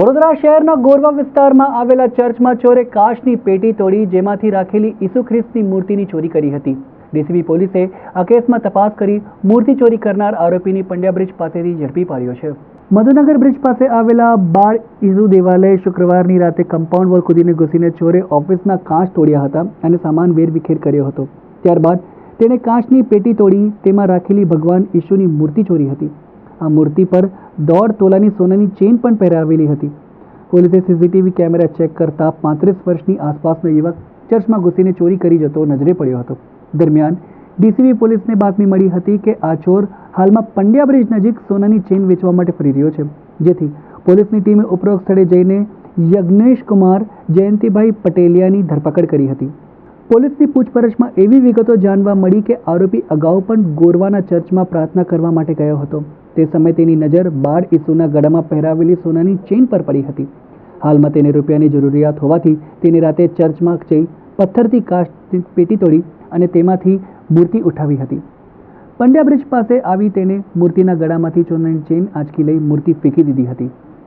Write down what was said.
વડોદરા શહેરના ગોરવા વિસ્તારમાં આવેલા ચર્ચમાં ચોરે કાચની પેટી તોડી જેમાંથી રાખેલી ઈસુ ખ્રિસ્તની મૂર્તિની ચોરી કરી હતી. ડીસીબી પોલીસે આ કેસમાં તપાસ કરી મૂર્તિ ચોરી કરનાર આરોપીની પંડ્યા બ્રિજ પાસેથી ઝડપી પાડ્યો છે. મધુનગર બ્રિજ પાસે આવેલા બાળ ઈઝુ દેવાલય શુક્રવારની રાતે કમ્પાઉન્ડ વોલ કૂદીને ઘૂસીને ચોરે ઓફિસના કાચ તોડ્યા હતા અને સામાન વેરવિખેર કર્યો હતો. ત્યારબાદ તેણે કાચની પેટી તોડી તેમાં રાખેલી ભગવાન ઈશુની મૂર્તિ ચોરી હતી. આ મૂર્તિ પર દોઢ તોલાની સોનાની ચેન પણ પહેરાવેલી હતી. પોલીસે સીસીટીવી કેમેરા ચેક કરતા પાંત્રીસ વર્ષની આસપાસનો યુવક ચર્ચમાં ઘૂસીને ચોરી કરી જતો નજરે પડ્યો હતો. દરમિયાન ડીસીબી પોલીસને બાતમી મળી હતી કે આ ચોર હાલમાં પંડ્યા બ્રિજ નજીક સોનાની ચેઇન વેચવા માટે ફરી રહ્યો છે. જેથી પોલીસની ટીમે ઉપરોક્ત સ્થળે જઈને યજ્ઞેશ કુમાર જયંતિભાઈ પટેલિયાની ધરપકડ કરી હતી. પોલીસની પૂછપરછમાં એવી વિગતો જાણવા મળી કે આરોપી અગાઉ પણ ગોરવાના ચર્ચમાં પ્રાર્થના કરવા માટે ગયો હતો. તે સમયે તેની નજર બાળ ઈસુના ગળામાં પહેરાવેલી સોનાની ચેન પર પડી હતી. હાલમાં તેને રૂપિયાની જરૂરિયાત હોવાથી તેને રાતે ચર્ચમાં જઈ પથ્થરથી કાચની પેટી તોડી અને તેમાંથી મૂર્તિ ઉઠાવી હતી. પંડ્યા બ્રિજ પાસે આવી તેને મૂર્તિના ગળામાંથી સોનાની ચેઇન આંચકી લઈ મૂર્તિ ફેંકી દીધી હતી.